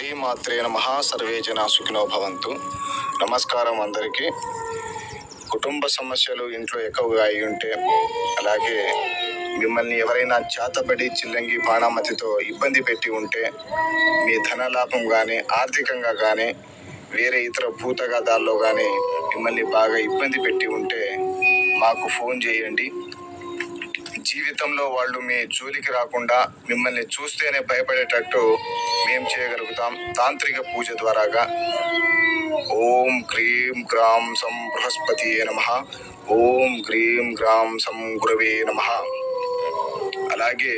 శ్రీమాత్రే నమ. సర్వే జన సుఖినో భవంతు. నమస్కారం అందరికీ. కుటుంబ సమస్యలు ఇంట్లో ఎక్కువగా అయి ఉంటే అలాగే మిమ్మల్ని ఎవరైనా చేతబడి చిల్లంగి బాణామతితో ఇబ్బంది పెట్టి ఉంటే మీ ధనలాభం కానీ ఆర్థికంగా కానీ వేరే ఇతర భూతగాదాల్లో కానీ మిమ్మల్ని బాగా ఇబ్బంది పెట్టి ఉంటే మాకు ఫోన్ చేయండి. జీవితంలో వాళ్ళు మీ జోలికి రాకుండా మిమ్మల్ని చూస్తేనే భయపడేటట్టు మేము చేయగలం. తాంత్రిక పూజ ద్వారాగా ఓం క్రీం గ్రాం సం బృహస్పతి నమ. ఓం క్రీం గ్రాం సం గురవే నమ. అలాగే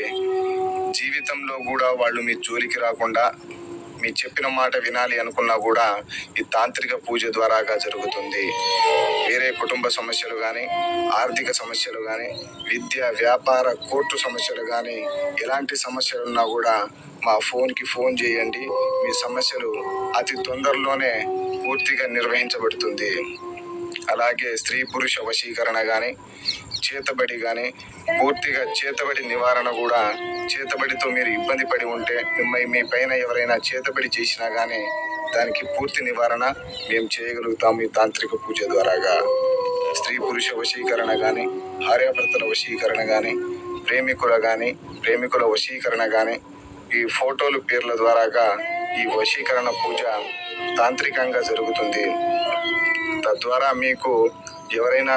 జీవితంలో కూడా వాళ్ళు మీ జోలికి రాకుండా మీ చెప్పిన మాట వినాలి అనుకున్నా కూడా ఈ తాంత్రిక పూజ ద్వారాగా జరుగుతుంది. వేరే కుటుంబ సమస్యలు కానీ ఆర్థిక సమస్యలు కానీ విద్య వ్యాపార కోర్టు సమస్యలు కానీ ఎలాంటి సమస్యలు ఉన్నా కూడా మా ఫోన్కి ఫోన్ చేయండి. మీ సమస్యలు అతి తొందరలోనే పూర్తిగా నిర్వహించబడుతుంది. అలాగే స్త్రీ పురుష వశీకరణ కానీ చేతబడి కానీ పూర్తిగా చేతబడి నివారణ కూడా చేతబడితో మీరు ఇబ్బంది పడి ఉంటే మిమ్మల్ని మీ పైన ఎవరైనా చేతబడి చేసినా కానీ దానికి పూర్తి నివారణ మేము చేయగలుగుతాం ఈ తాంత్రిక పూజ ద్వారాగా. స్త్రీ పురుష వశీకరణ కానీ భార్యాభర్తల వశీకరణ కానీ ప్రేమికుల కానీ ప్రేమికుల వశీకరణ కానీ ఈ ఫోటోలు పేర్ల ద్వారాగా ఈ వశీకరణ పూజ తాంత్రికంగా జరుగుతుంది. తద్వారా మీకు ఎవరైనా